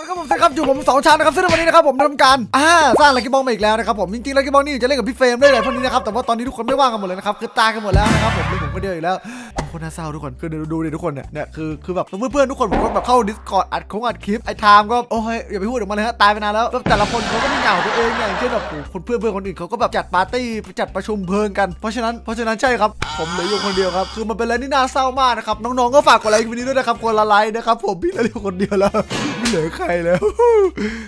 เอาละครับผมสวัสดีครับอยู่ผมสองชานะครับซึ่งวันนี้นะครับผมทำการอ่าสร้างลักกี้บอลมาอีกแล้วนะครับผมจริงๆลักกี้บอลนี่จะเล่นกับพี่เฟรมได้เลยพวกนี้นะครับแต่ว่าตอนนี้ทุกคนไม่ว่างกันหมดเลยนะครับคือตายกันหมดแล้วนะครับผมเหลยผมคนเดียวอีกแล้วคนน่าเศร้าทุกคนคือดูดิทุกคนเนี่ยเนี่ยคือคือแบบเพื่อนๆทุกคนผมก็แบบเข้า Discord อัดคงอัดคลิปไอ้ไทม์ก็โอ้ยอย่าไปพูดออกมาเลยฮะตายไปนานแล้วแต่ละคนเขาก็มีเหงาตัวเองเนี่ยอย่างเช่นแบบคนเพื่อนเพื่อนๆคนอื่นเขาก็แบบจัดปาร์ตี้จัดประชุมเพลิงกันเพราะฉะนั้นเพราะฉะนั้นใช่ครับผมเหลืออยู่คนเดียวครับคือมันเป็นอะไรที่น่าเศร้ามากนะครับน้องๆก็ฝากกดไลค์คลิปนี้ด้วยนะครับคนละไลค์นะครับผมพี่เหลืออยู่คนเดียวแล้ว เหลือใครแล้ว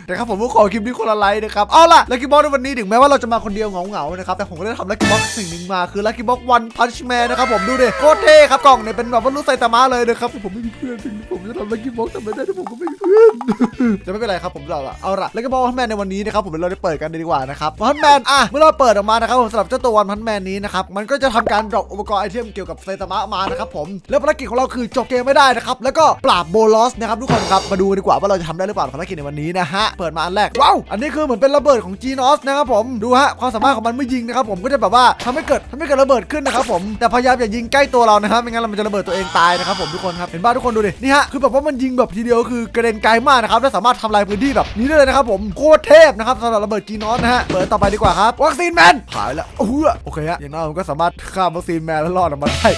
นะครับผมก็ขอคลิปนี้คนละไลค์นะครับเอาล่ะลักกี้บ็อกในวันนี้ถึงแม้ว่าเราจะมาคนเดียวเหงาๆนะครับแต่ผมก็ได้ทำลักกี้บ็อกสิ่งหนึ่งมาคือลักกี้บ็อกวันพันชแมนนะครับผมดูดิโคตรเท่ครับกล่องเนี่ยเป็นแบบว่ารู้ไซตามะเลยนะครับแต่ผมไม่มีเพื่อนถึงผมจะทำลักกี้บ็อกทำไม่ได้แต่ผมก็ไม่มีเพื่อนจะไม่เป็นไรครับผมเราละเอาล่ะลักกี้บ็อกวันพันแมนในวันนี้นะครับผมเราได้เปิดกันดีกว่านะครับวันพันแมนอะเมื่อเราเปิดออกมานะครับผมสำหรับเจ้าตัววันพันแมนนี้นะครับมันก็จะทำการดรอปอุปกรณ์ไอเทมเกี่ยวกับไซตามะมานะครับผมแล้วภารกิจของเราคือจบเกมไม่ได้นะครับแล้วก็ปราบโบลอสนะครับทุกคนครับมาดูกันดีกว่าว่าเราจะทำได้หรือเปล่าภารกิจในวันนี้นะฮะ เปิดมาอันแรก ว้าว อันนี้คือเหมือนเป็นระเบิดของจีนอสนะครับผม ดูฮะ ความสามารถของมันเมื่อยิงนะครับผม ก็จะแบบว่าทำให้เกิดทำให้เกิดระเบิดขึ้นนะครับผม แต่พยายามอย่ายิงใกล้ตัวเรานะครับ ไม่งั้นเรามันจะระเบิดตัวเองตายนะครับผมทุกคนครับ เห็นบ้าทุกคนดูดิ นี่ฮะ คือแบบว่ามันยิงแบบทีเดียวคือกระเด็นไกลมากนะครับ และสามารถทำลายพื้นที่แบบนี้ได้เลยนะครับผม โคตรเทพนะครับสำหรับระเบิดจีนอสนะฮะ เปิดต่อไปดีกว่าครับ วัคซีนแมนหายแล้วโอ้โหโอเคฮะอย่างน้อยผมก็สามารถฆ่าวัคซีนแมนแล้วรอดออกมาได้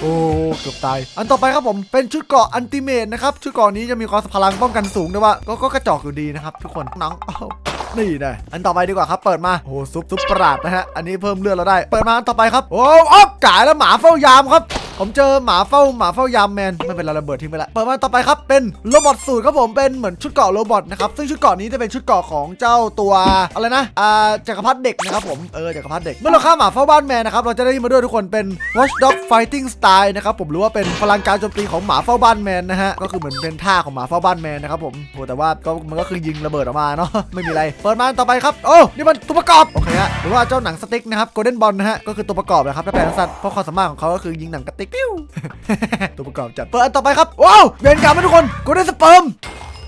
โอ้ เกือบตาย อันต่อไปครับผม เป็นชุดเกราะอันติเมตนะครับ ชุดเกราะนี้จะมีความพลังป้องกันสูงด้วยว่าก็ก็กระจอกอยู่ดีนะครับทุกคนน้องนี่นะอันต่อไปดีกว่าครับ เปิดมาโอ้ซุปซุปประหลาดนะฮะ อันนี้เพิ่มเลือดเราได้ เปิดมาอันต่อไปครับ โอ้อ๊อบจ่ายแล้วหมาเฝ้ายามครับ ผมเจอหมาเฝ้าหมาเฝ้ายามแมนไม่เป็นไรระเบิดทิ้งไปละเปิดมาต่อไปครับเป็นโรบอทสูตรครับผมเป็นเหมือนชุดเกราะโรบอทนะครับซึ่งชุดเกราะนี้จะเป็นชุดเกราะของเจ้าตัวอะไรนะอ่าจักรพรรดิเด็กนะครับผมเออจักรพรรดิเด็กเมื่อเราฆ่าหมาเฝ้าบ้านแมนนะครับเราจะได้มาด้วยทุกคนเป็น Watchdog Fighting Style นะครับผมหรือว่าเป็นพลังการโจมตีของหมาเฝ้าบ้านแมนนะฮะก็คือเหมือนเป็นท่าของหมาเฝ้าบ้านแมนนะครับผมโหแต่ว่าก็มันก็คือยิงระเบิดออกมาเนาะไม่มีอะไร เปิดมาต่อไปครับโอ้นี่มันตัวประกอบโอเคฮะหรือว่าเจ้าหนังสติ๊กนะครับ Golden Ball นะฮะก็คือตัวประกอบนะครับถ้าแปลสั้นเพราะความสามารถของเขาก็คือยิงหนังกระติกปิ้วตัวประกอบจัดเปิดอันต่อไปครับว้าวเบนกรรมนะทุกคนโกลเด้นสเปิร์ม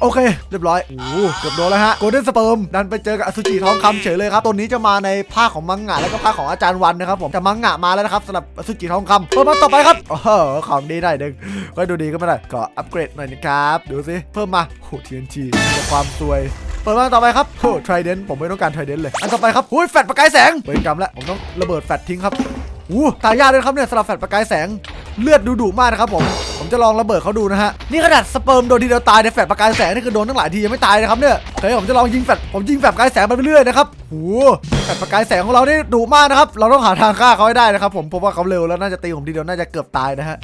โอเค เรียบร้อย โอ้เกือบโดนแล้วฮะ โกลเด้นสเปิร์ม ดันไปเจอกับอสุจิทองคำเฉยเลยครับ ตัวนี้จะมาในภาคของมังงะแล้วก็ภาคของอาจารย์วันนะครับผม แต่มังงะมาแล้วนะครับสำหรับอสุจิทองคำเปิดมาต่อไปครับโอ้โหของดีได้ดึงก็ดูดีก็ไม่ได้ ก็อัปเกรดหน่อยนะครับ ดูสิเพิ่มมาโอ้ทีนทีความสวยเปิดมาต่อไปครับโอ้ทริเดนผมไม่ต้องการทริเดนเลย อันต่อไปครับหุ้ยแฟดประกายแสงเวรกรรมแล้วผมต้องระเบิดแฟดทิ้งครับอู้ตายยากเลยครับเนี่ยสำหรับแฟดประกายแสง เลือดดูดุมากนะครับผม ผมจะลองระเบิดเขาดูนะฮะ นี่ขนาดสเปิร์มโดนทีเดียวตายในแฟดประกายแสงนี่คือโดนตั้งหลายทียังไม่ตายนะครับเนี่ยเฮ้ยผมจะลองยิงแฟดผมยิงแฟดประกายแสงไปเรื่อยนะครับโหแฟดประกายแสงของเรานี่ดุมากนะครับ เราต้องหาทางฆ่าเขาให้ได้นะครับผมเพราะว่าเขาเร็วแล้วน่าจะตีผมทีเดียวน่าจะเกือบตายนะฮะ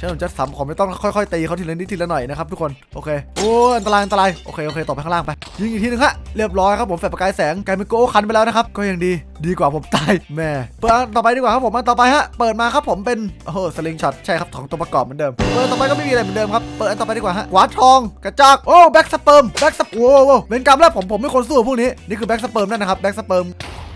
ใช่ผมจะสำผมไม่ต้องค่อยๆตีเขาทีละนิดทีละหน่อยนะครับทุกคนโอเคโอ้อันตรายอันตรายโอเคโอเคต่อไปข้างล่างไปยิงอีกทีหนึงฮะเรียบร้อยครับผมแฟลชประกายแสงกลายเป็นโก้คันไปแล้วนะครับก็ยังดีดีกว่าผมตายแม่เปิดต่อไปดีกว่าครับผมต่อไปฮะเปิดมาครับผมเป็นโอ้โหสลิงช็อตใช่ครับของตัวประกอบเหมือนเดิมเปิดต่อไปก็ไม่มีอะไรเหมือนเดิมครับเปิดอันต่อไปดีกว่าฮะหวานทองกระจอกโอ้แบ็กสเปิร์มแบ็กสโอ้โหเป็นกรรมแล้วผมผมไม่คนสู้พวกนี้นี่คือแบ็กสเปิร์มนั่นนะครับแบ็กสเปิร์ม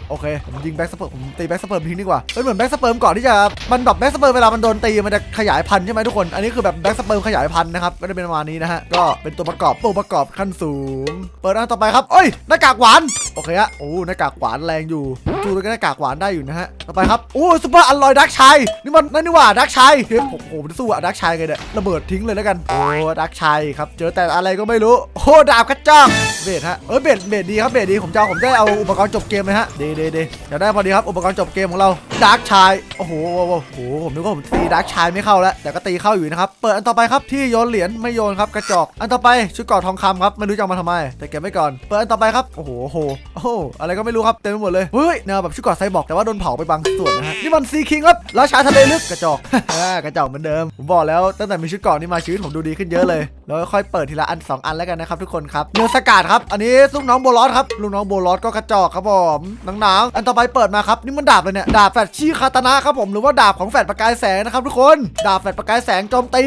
โอเค ผมยิงแบ็กสเปิร์มผมตีแบ็กสเปิร์มทิ้งดีกว่าเป็นเหมือนแบ็กสเปิร์มก่อนที่จะมันแบบแบ็กสเปิร์มเวลามันโดนตีมันจะขยายพันธุ์ใช่ไหมทุกคนอันนี้คือแบบแบ็กสเปิร์มขยายพันธุ์นะครับก็จะเป็นประมาณนี้นะฮะก็เป็นตัวประกอบตัวประกอบขั้นสูง เปิดอันต่อไปครับเอ้ยหน้ากากหวานโอเคฮะโอ้หน้ากากหวานแรงอยู่จูด้วยกันหน้ากากหวานได้อยู่นะฮะต่อไปครับโอ้ซุปเปอร์อร่อยดักชัยนี่มันนั่นนี่ว่าดักชัยเฮ้ยผมผมจะสู้อะดักชัยกันเนี่ยระเบิดทิ้งเลยแล้วกันโอ้ดักชัยครับเจอแต่อะไรก็ไม่รู้โอ้ดาบกระจ้องเบสฮะเออเบสเบสดีครับเบสดีผมจะผมจะเอาอุปกรณ์จบเกมเลยฮะดีดีดีเดี๋ยวได้พอดีครับ อุปกรณ์จบเกมของเราดักชัยโอ้โหโอ้โหโอ้โหผมนึกว่าผมตีดักชัยไม่เข้าแล้วแต่ก็ตีเข้าอยู่นะครับ เปิดอันต่อไปครับที่โยนเหรียญไม่โยนครับกระจอก อันต่อไปชุดเกราะทองคำครับไม่รู้จะเอามาทำไม แต่เก็บไว้ก่อน เปิดอันต่อไปครับโอ้โหโอ้โหโอ้โหอะไรก็ไม่รู้ครับเต็มไปหมดเลยเฮ้ยแนวแบบชุดเกราะไซบอร์กแต่ว่าโดนเผาไปบางส่วนนะฮะนี่มันซีคิงครับราชาทะเลลึกกระจอกกระจอกเหมือนเดิมผมบอกแล้วตั้งแต่มีชุดเกราะนี่มาชีวิตผมดูดีขึ้นเยอะเลยแล้วค่อยเปิดทีละอันสองอันแล้วกันนะครับทุกคนครับเนื้อสกัดครับอันนี้ลูกน้องโบลอสครับลูกน้องโบลอสก็กระจอกครับผมหนังๆอันต่อไปเปิดมาครับนี่มันดาบเลยเนี่ยดาบแฟดชีคาตนะครับผมหรือว่าดาบของแฟดประกายแสงนะครับทุกคนดาบแฟดประกายแสงโจมตี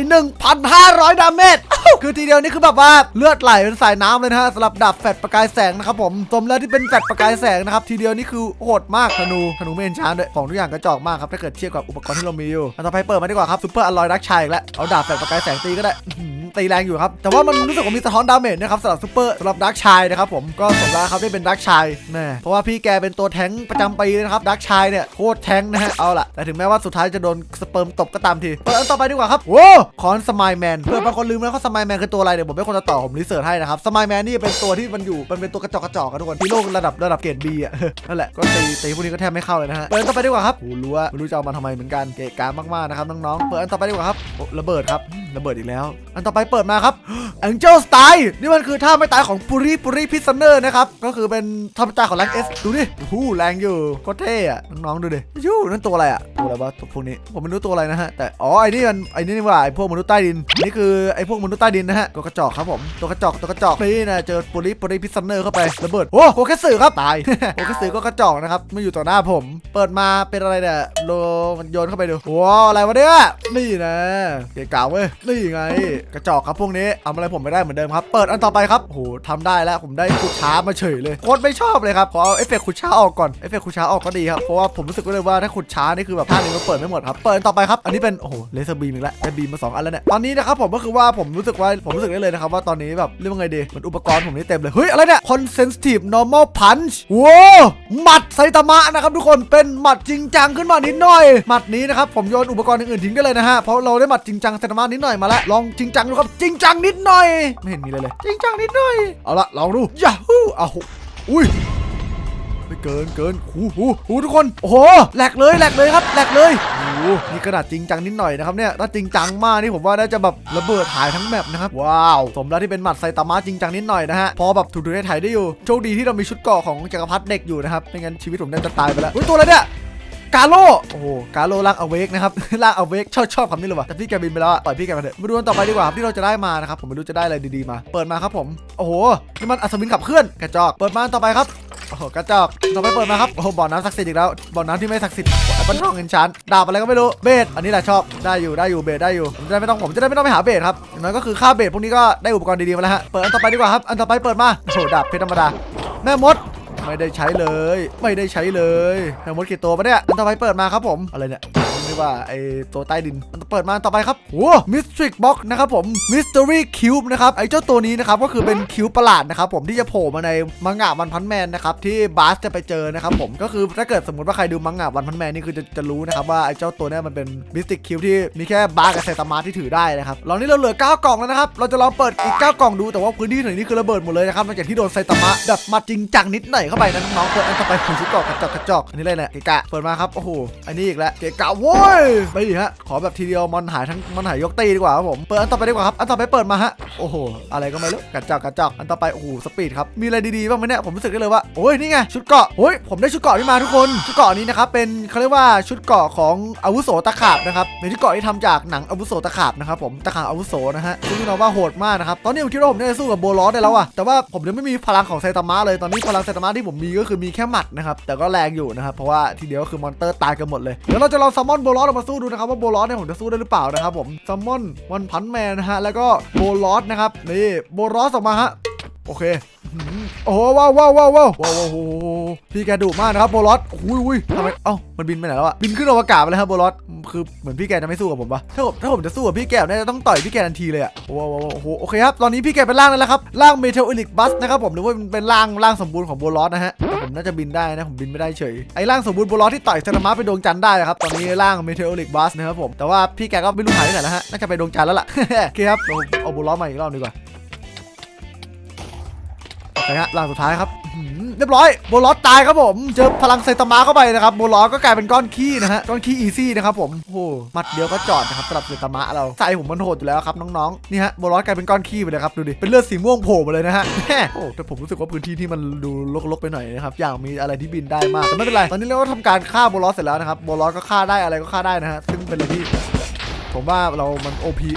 1,500 ดาเมจคือทีเดียวนี่คือแบบว่าเลือดไหลเป็นสายน้ำเลยนะฮะสำหรับดาบแฟดประกายแสงนะครับผมสมแล้วที่เป็นแฟดประกายแสงนะครับทีเดียวนี่คือโหดมากธนูธนูเมนชานด้วยของทุกอย่างกระจอกมากครับถ้าเกิดเทียบกับอุปกรณ์ที่เรามีอยู่อันต่อไปเปิดมาดีกว่าครับซูเปอร์อลอยดักชัยอีกแล้วเอาดาบแฟดประกายแสงตีก็ได้ ตีแรงอยู่ครับ แต่ว่ามันรู้สึกว่ามีสะท้อนดาเมจนะครับสำหรับซูเปอร์สำหรับดักชัยนะครับผมก็สมแล้วครับที่เป็นดักชัยแม่เพราะว่าพี่แกเป็นตัวแทงประจำปีเลยนะครับดักชายเนี่ยโคตรแทงนะฮะเอาล่ะแต่ถึงแม้ว่าสุดท้ายจะโดนสเปิร์มตบก็ตามทีเปิดอันต่อไปดีกว่าครับโว้คอนสมายแมนเพื่อนบางคนลืมแล้วเขาสมายแมนคือตัวอะไรเดี๋ยวผมเป็นคนจะต่อผมรีเสิร์ชให้นะครับสมายแมนนี่เป็นตัวที่มันอยู่มันเป็นตัวกระจอกกระจอกกันทุกคนที่โลกระดับระดับเกรดบีอะนั่นแหละก็ตีตีพวกนี้ก็แทบไม่เข้าเลยนะฮะเปิดอันต่อไปดีกว่าครับโอ้รู้ว่าไม่รู้จะเอามาทำไมเหมือนกันเกะกามากๆนะครับน้องๆเปิดอันต่อไปดีกว่าครับระเบิดครับระเบิดอีกแล้ว อันต่อไปไปเปิดมาครับ Angel Style นี่มันคือท่าไม่ตายของปุริปุริพิซเนอร์นะครับ ก็คือเป็นท่าไม่ตายของแรงเอสดูดิโอ้แรงอยู่ก็เท่อะน้องๆดูดิยูนั่นตัวอะไรอะตัวอะไรวะตัวพวกนี้ผมไม่รู้ตัวอะไรนะฮะแต่อ๋อไอ้นี่มันไอ้นี่นี่ว่าไอ้พวกมนุษย์ใต้ดินนี่คือไอ้พวกมนุษย์ใต้ดินนะฮะตัวกระจอกครับผมตัวกระจอกตัวกระจอกนี่นะเจอปุริปุริพิซเนอร์เข้าไประเบิดโอ้โหแค่สื่อครับตายโอเคสื่อก็กระจอกนะครับมาอยู่ต่อหน้าผม เปิดมาเป็นอะไรเนี่ยโลมันโยนเข้าไปดูว้าวอะไรวะเนี่ยนี่นะเก๋เก่าเว้ยนี่ไงกระจอกครับพวกนี้เอาอะไรผมไม่ได้เหมือนเดิมครับ เปิดอันต่อไปครับโหทำได้แล้วผมได้ขุดช้ามาเฉยเลยโคตรไม่ชอบเลยครับขอเอาเอฟเฟกต์ขุดช้าออกก่อนเอฟเฟกต์ขุดช้าออกก็ดีครับเพราะว่าผมรู้สึกเลยว่าถ้าขุดช้านี่คือแบบท่านี้มันเปิดไม่หมดครับเปิดอันต่อไปครับอันนี้เป็นโอ้โหเลเซอร์บีมอีกแล้วได้บีมมาสองอันแล้วเนี่ยตอนนี้นะครับผมก็คือว่าผมรู้สึกว่าผมรู้สึกได้เลยนะครับว่าตอนนี้แบบเรียกว่าไงดีเหมือนอุปกรณ์ผมนี่เต็มเลยเฮ้ยอะไรเนี่ย consensitive normal punch ว้าหมัดไซตามะนะครับทุกคนเป็นหมัดจริงจังขึ้นมานิดหน่อยหมัดนี้นะครับผมโยนอุปกรณ์อื่นๆทิ้งได้เลยนะฮะเพราะเราได้หมัดจริงจังไซตามะนิดหน่อยมาแล้วลองจริงจังดูครับจริงจังนิดหน่อย ไม่เห็นมีเลยเลย จริงจังนิดหน่อย เอาละลองดูยาฮูเอาอุ้ยไม่เกินเกินหูหูหูทุกคน โอ้โหแหลกเลยแหลกเลยครับแหลกเลยโอ้โหนี่ขนาดจริงจังนิดหน่อยนะครับเนี่ยถ้าจริงจังมากนี่ผมว่าน่าจะแบบระเบิดหายทั้งแมปนะครับว้าวสมแล้วที่เป็นหมัดไซตามะจริงจังนิดหน่อยนะฮะพอแบบถูกดูได้ถ่ายได้อยู่โชคดีที่เรามีชุดเกาะของจักรพรรดิเด็กอยู่นะครับไม่งั้นชีวิตผมน่าจะตายไปแล้วตัวอะไรเนี่ย กาโลโอ้โหกาโลลากเอาเวกนะครับ ลากเอาเวกชอบชอบคำนี้เลยว่ะแต่พี่แกบินไปแล้วอะปล่อยพี่แกมาเถอะมาดูกันต่อไปดีกว่าที่เราจะได้มานะครับผมไม่รู้จะได้อะไรดีๆมา เปิดมาครับผมโอ้โหนี่มันอัศวินขับเคลื่อนกระจอกเปิดมาอันต่อไปครับโอ้โหกระจอกต่อไปเปิดมาครับ โอ้โหบ่อน้ำศักดิ์สิทธิ์อีกแล้ว บ่อน้ำที่ไม่ศักดิ์สิทธิ์ไอ้ปันทองเงินชันดาบอะไรก็ไม่รู้ เบสอันนี้แหละชอบ ได้อยู่ ได้อยู่ เบสได้อยู่ผมจะได้ไม่ต้องผมจะได้ไม่ต้องไปหาเบสครับอย่างน้อยก็คือค่าเบสพวกนี้ก็ได้อุปกรณ์ดีๆมาแล้วฮะ เปิดอันต่อไปดีกว่าครับ อันต่อไปเปิดมา โอ้โหดาบเพชรธรรมดา แม่มด ไม่ได้ใช้เลย ไม่ได้ใช้เลยแมมดกี่ตัวปะเนี่ยอันต่อไปเปิดมาครับผมอะไรเนี่ย เรียกว่าไอตัวใต้ดินอันเปิดมาต่อไปครับโอ้มิสทริกบ็อกนะครับผมมิส t ต r y Cube นะครับไอเจ้าตัวนี้นะครับก็คือเป็นคิวประหลาดนะครับผมที่จะโผล่มาในมังงะวันพันแมนนะครับที่บาสจะไปเจอนะครับผมก็คือถ้าเกิดสมมติว่าใครดูมังงะวันพันแมนนี่คือจะจะรู้นะครับว่าไอเจ้าตัวนี้มันเป็นมิสติกคิวที่มีแค่บาสกับไซตามะที่ถือได้นะครับตอนนี้เราเหลือ 9 กล่องแล้วนะครับเราจะลองเปิดอีก 9 กล่องดูแต่ว่าพื้นที่ไหนนี่คือระเบิดหมดเลยนะครับหลังจากที่โดนไซตามะแบบมาจริงจังนิดหน่อยเข้าไปนะน้องๆเปิดอันต่อไปคือชุดกราะกระจอกกระจอกอันนี้เลยเนี่ยเกะกะเปิดมาครับโอ้โหอันนี้อีกแล้วเกะกะโว้ยไปดิฮะ ขอแบบทีเดียวมอนหายทั้งมอนหายยกตีดีกว่าครับผม เปิดอันต่อไปดีกว่าครับ อันต่อไปเปิดมาฮะ โอ้โห อะไรก็ไม่รู้กระจอกกระจอกอันต่อไป โอ้โห สปีดครับ มีอะไรดีๆบ้างไหมเนี่ย ผมรู้สึกได้เลยว่า โอ้ย นี่ไง ชุดเกราะโอ้ย ผมได้ชุดเกราะนี่มาทุกคน ชุดเกราะนี้นะครับเป็นเขาเรียกว่าชุดเกราะของอาวุโสตะขาบนะครับเป็นชุดเกราะที่ทำจากหนังอาวุโสตะขาบนะครับผมตะขาบอาวุโสนะฮะซึ่งเราว่าโหดมากนะครับตอนนี้ผมคิดว่าผมน่าจะสู้กับโบลอสได้แล้วอะแต่ว่าผมยังไม่มีพลังของไซตามะเลยตอนนี้พลังไซตามะที่ผมมีก็คือมีแค่หมัดนะครับแต่ก็แรงอยู่นะครับเพราะว่าทีเดียวก็คือมอนเตอร์ตายกันหมดเลยเดี๋ยวเราจะลองซัมมอนโบลอสออกมาสู้ดูนะครับว่าโบลอสเนี่ยผมจะสู้ได้หรือเปล่านะครับผมซัมมอนวันพันแมนนะฮะแล้วก็โบลอสนะครับนี่โบลอสออกมาฮะ โอเคโอ้โหว้าวว้าวว้าวว้าวว้าวโอ้โหพี่แกดุมากนะครับโบลอสอุ้ยอุ้ยทำไมเอ้ามันบินไปไหนแล้วอะบินขึ้นอวกาศไปเลยครับโบลอสคือเหมือนพี่แกจะไม่สู้กับผมปะถ้าผมถ้าผมจะสู้กับพี่แกเนี่ยจะต้องต่อยพี่แกทันทีเลยอะว้าวว้าวโอ้โหโอเคครับตอนนี้พี่แกเป็นร่างแล้วครับร่างเมทัลอิลิกบัสนะครับผมหรือว่าเป็นร่างร่างสมบูรณ์ของโบลอสนะฮะแต่ผมน่าจะบินได้นะผมบินไม่ได้เฉยไอ้ร่างสมบูรณ์โบลอสที่ต่อยเซนามะไปดวงจันทร์ได้นะครับตอนนี้ร่างเมทัลอิลิกบัสนะครับผมแต่ว่าพี่แกก็ไม่รู้หายไปไหนแล้วฮะน่าจะไปดวงจันทร์แล้วล่ะโอเคครับเราเอาโบลอสมาอีกรอบดีกว่า นะฮะล่างสุดท้ายครับเรียบร้อยโบลอสตายครับผมเจอพลังไซตามะเข้าไปนะครับโบลอสก็กลายเป็นก้อนขี้นะฮะก้อนขี้อีซี่นะครับผมโอ้โหมัดเดียวก็จอดนะครับสำหรับไซตามะเราใส่ผมมันโหดอยู่แล้วครับน้องๆนี่ฮะโบลอสกลายเป็นก้อนขี้ไปเลยครับดูดิเป็นเลือดสีม่วงโผล่มาเลยนะฮะโอ้แต่ผมรู้สึกว่าพื้นที่ที่มันดูรกๆไปหน่อยนะครับอย่างมีอะไรที่บินได้มากแต่ไม่เป็นไรตอนนี้เราก็ทำการฆ่าโบลอสเสร็จแล้วนะครับโบลอสก็ฆ่าได้อะไรก็ฆ่าได้นะฮะซึ่งเป็นอะไรที่ผมว่าเรามันโอพี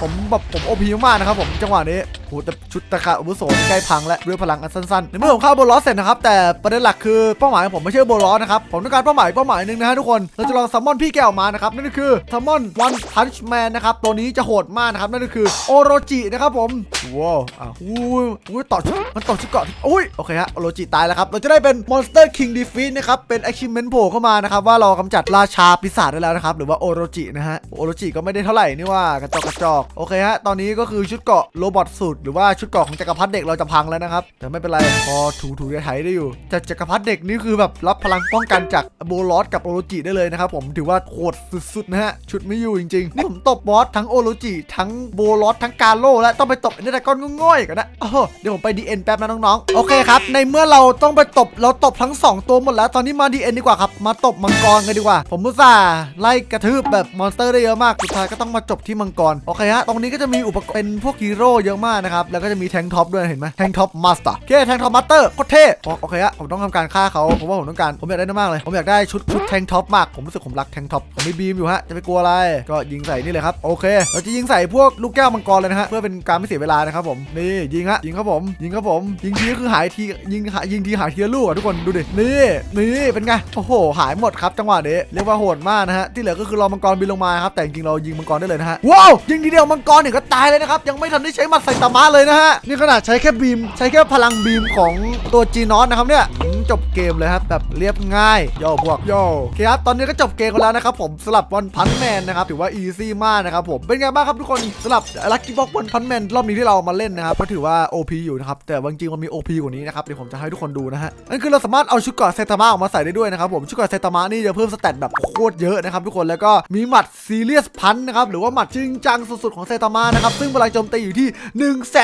ผมแบบผมโอพีมากนะครับผมจังหวะนี้ หแต่ชุดตะขาบอาวุโสใกล้พังแล้วด้วยพลังอันสั้นๆในเมื่อผมฆ่าโบลอสเสร็จนะครับแต่ประเด็นหลักคือเป้าหมายของผมไม่ใช่โบลอสนะครับผมต้องการเป้าหมายเป้าหมายหนึ่งนะฮะทุกคนเราจะลองซัมมอนพี่แกออกมานะครับนั่นก็คือซัมมอนวันพันช์แมนนะครับตัวนี้จะโหดมากนะครับนั่นก็คือโอโรจินะครับผมว้าวอะอุ้ยอุ้ยต่อชุดมันต่อชุดเกาะอุ้ยโอเคฮะโอโรจิตายแล้วครับเราจะได้เป็นมอนสเตอร์คิงดีฟีนะครับเป็น achievement โผล่เข้ามานะครับว่าเรากำจัดราชาปีศาจได้แล้วนะครับหรือว่าโอโรจินะฮะโอโรจิก็ไม่ได้เท่าไหร่นี่ว่ากระจอกกระจอกโอเคฮะตอนนี้ก็คือชุดเกาะโรบอทสูตรหรือว่าชุดเกราะของจักรพรรดิเด็กเราจะพังแล้วนะครับ แต่ไม่เป็นไร พอถูถูไถได้อยู่แต่จักรพรรดิเด็กนี่คือแบบรับพลังป้องกันจากโบลอสกับโอโรจิได้เลยนะครับผมถือว่าโหดสุดๆนะฮะชุดไม่อยู่จริงๆนี่ผมตบบอสทั้งโอโรจิทั้งโบลอสทั้งกาโลและต้องไปตบไอ้เนตากอนง่อยๆกันนะโอ้โหเดี๋ยวผมไปดีเอ็นแป๊บนะน้องๆโอเคครับในเมื่อเราต้องไปตบเราตบทั้งสองตัวหมดแล้วตอนนี้มาดีเอ็นดีกว่าครับมาตบมังกรกันดีกว่า ผมมุตส่าไล่กระทืบแบบมอนสเตอร์ได้เยอะมากสุดท้ายก็ต้องมาจบที่มังกรโอเคฮะตรงนี้ก็จะมีอุปกรณ์เป็นพวกฮีโร่เยอะมากนะครับ แล้วก็จะมีแทงท็อปด้วยเห็นไหมแทงท็อปมาสเตอร์โอเคแทงท็อปมาสเตอร์โคตรเท่โอเคฮะผมต้องทำการฆ่าเขาผมว่าผมต้องการผมอยากได้มากเลย ผมอยากได้ชุดชุดแทงท็อปมาก ผมรู้สึกผมรักแทงท็อปผมมีบีมอยู่ฮะจะไปกลัวอะไรก็ยิงใส่นี่เลยครับโอเคเราจะยิงใส่พวกลูกแก้วมังกรเลยนะฮะเพื่อเป็นการไม่เสียเวลานะครับผมนี่ยิงฮะยิงครับผม ยิงครับผม ยิงทีก็คือหายทียิงหายิงทีหายทีละลูกอะทุกคนดูดินี่นี่เป็นไงโอ้โห หายหมดครับจังหวะนี้เรียกว่าโหดมากนะฮะที่เหลือก็คือรอมังกรบินลงมาครับแต่จริงเรายิงมังกรได้เลยนะฮะว้าวยิงทีเดียวมังกรเนี่ยก็ตายเลยนะครับยังไม่ทันได้ใช้หมัดใส่ตามะเลยนะฮะ นี่ขนาดใช้แค่บีม ใช้แค่พลังบีมของตัวจีนอสนะครับเนี่ย จบเกมเลยครับแบบเรียบง่ายโย่พวกโย่โอเคครับตอนนี้ก็จบเกมกันแล้วนะครับผมสลับวันพันแมนนะครับถือว่าอีซี่มากนะครับผมเป็นไงบ้างครับทุกคนสลับลักกี้บ็อกวันพันแมนรอบนี้ที่เรามาเล่นนะครับก็ถือว่า OP อยู่นะครับแต่จริงๆมันมี OP กว่านี้นะครับเดี๋ยวผมจะให้ทุกคนดูนะฮะนั่นคือเราสามารถเอาชุดเกราะเซตามะออกมาใส่ได้ด้วยนะครับผมชุดเกราะเซตามะนี่จะเพิ่มสเตตแบบโคตรเยอะนะครับทุกคนแล้วก็มีหมัดซีเรียสพันนะครับหรือว่าหมัดจริงจังสุดๆของเซตามะนะครับซึ่งพลังโจมตีอยู่ที่ 1 2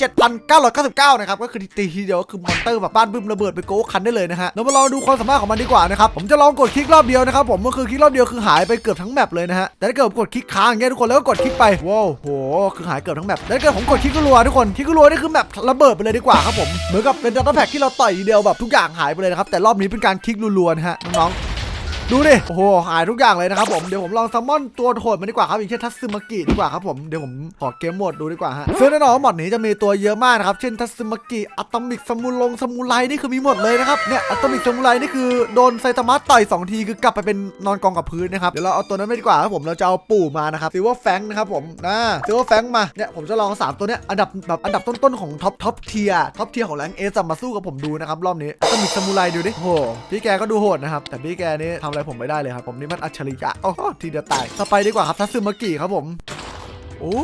7 9 9 9นะครับก็คือตีทีเดียวก็คือมอนเตอร์แบบบ้านบึ้มระเบิดไปโกคันได้เลยนะฮะเรามาลองดูความสามารถของมันดีกว่านะครับผมจะลองกดคลิกรอบเดียวนะครับผมก็คือคลิกรอบเดียวคือหายไปเกือบทั้งแมปเลยนะฮะแต่ถ้าเกิดผมกดคลิกค้างอย่างเงี้ยทุกคนแล้วก็กดคลิกไปว้าวโหคือหายเกือบทั้งแมปแต่ถ้าเกิดผมกดคลิกรัวทุกคนคลิกรัวนี่คือแมประเบิดไปเลยดีกว่าครับผมเหมือนกับเป็นดัตต้าแพ็กที่เราต่อยทีเดียวแบบทุกอย่างหายไปเลยนะครับแต่รอบนี้เป็นการคลิกรัวๆนะฮะน้องๆ ดูดิ โอ้โห หายทุกอย่างเลยนะครับผม เดี๋ยวผมลองซัมมอนตัวโหดมาดีกว่าครับอย่างเช่นทัตสึมากิดีกว่าครับผม เดี๋ยวผมขอเกมโหมดดูดีกว่าฮะซึ่งแน่นอนว่าหมดนี้จะมีตัวเยอะมากนะครับ เช่นทัตสึมากิอะตอมิกสมุลงสมุไรนี่คือมีหมดเลยนะครับ เนี่ยอะตอมิกสมุไรนี่คือโดนไซตามะต่อยสองทีคือกลับไปเป็นนอนกองกับพื้นนะครับ เดี๋ยวเราเอาตัวนั้นไม่ดีกว่าครับผม เราจะเอาปู่มานะครับซิว่าแฟงนะครับผมนะซิว่าแฟงมา เนี่ยผมจะลองสามตัวเนี้ยอันดับแบบอันดับต้นๆของท็อปท็อปเทียท็อปเทียของแรงเอสมาสู้กับผมดูนะครับรอบนี้อะตอมิกสมุไรดูดิโอ้โหพี่แกก็ดูโหดนะครับแต่พี่แกนี่ทำอะไรผมไม่ได้เลยครับ ผมนี่มันอัจฉริยะโอ้โทีเดียวตายต่อไปดีกว่าครับทัตสึมากิครับผมโอ้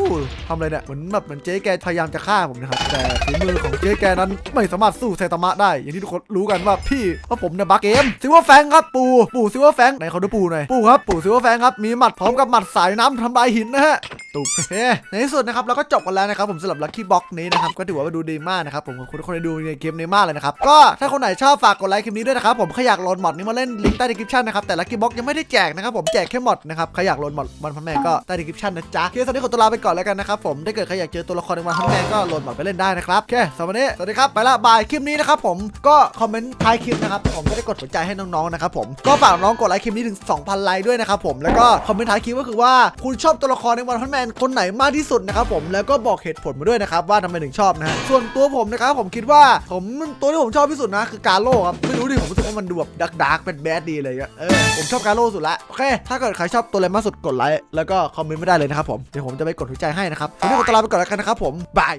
ทำอะไรเนี่ย เหมือนแบบเหมือนเจ๊แกพยายามจะฆ่าผมนะครับ แต่ฝีมือของเจ๊แกนั้นไม่สามารถสู้ไซตามะได้ อย่างที่ทุกคนรู้กันว่าพี่ว่าผมเนี่ยบักเกมซิว่าแฟงครับปู่ปู่ซิว่าแฟงไหนเขาดูปู่หน่อยปู่ครับปู่ซิว่าแฟงครับมีหมัดพร้อมกับหมัดสายน้ำทำลายหินนะฮะ ตุกเฮ้ในที่สุดนะครับเราก็จบกันแล้วนะครับผมสำหรับลัคกี้บ็อกนี้นะครับก็ถือว่าดูดีมากนะครับผมขอบคุณทุกคนที่ดูในเกมนี้มากเลยนะครับก็ถ้าคนไหนชอบฝากกดไลค์คลิปนี้ด้วยนะครับผมใครอยากโหลดมอดนี้มาเล่นลิงก์ใต้ดีคริปชั่นนะครับแต่ลัคกี้บ็อกยังไม่ได้แจกนะครับผมแจกแค่มอดนะครับใครอยากโหลดมอดวันพันแมนก็ใต้ดีคริปชั่นนะจ๊ะเคสวัสดีขอตัวลาไปก่อนแล้วกันนะครับผมถ้าเกิดใครอยากเจอตัวละครในวันพันแมนก็โหลดมอดไปเล่นได้นะครับโอเคสำหรับวันนี้สวัสดีครับไปละบายคลิปนี้นะครับผมก็คอมเมนต์ท้ายคลิปนะครับผมก็ได้กดหัวใจให้น้องๆนะครับผมก็ฝากน้องกดไลค์คลิปนี้ถึง 2,000 ไลค์ด้วยนะครับผมแล้วก็คอมเมนต์ท้ายคลิปก็คือว่าคุณชอบตัวละครในวันพันแมนคนไหนมากที่สุดนะครับผมแล้วก็บอกเหตุผลมาด้วยนะครับว่าทำไมถึงชอบนะฮะส่วนตัวผมนะครับผมคิดว่าผมตัวที่ผมชอบที่สุดนะ คือกาโร่ครับไม่รู้ดิผมรู้สึกว่ามันดูแบบดักดักเป็นแบดดีเลยเออผมชอบกาโร่สุดละโอเคถ้าเกิดใครชอบตัวอะไรมากสุดกดไลค์แล้วก็คอมเมนต์ไม่ได้เลยนะครับผมเดี๋ยวผมจะไปกดหัวใจให้นะครับวันนี้ขอตลาไปก่อนแล้วกันนะครับผมบาย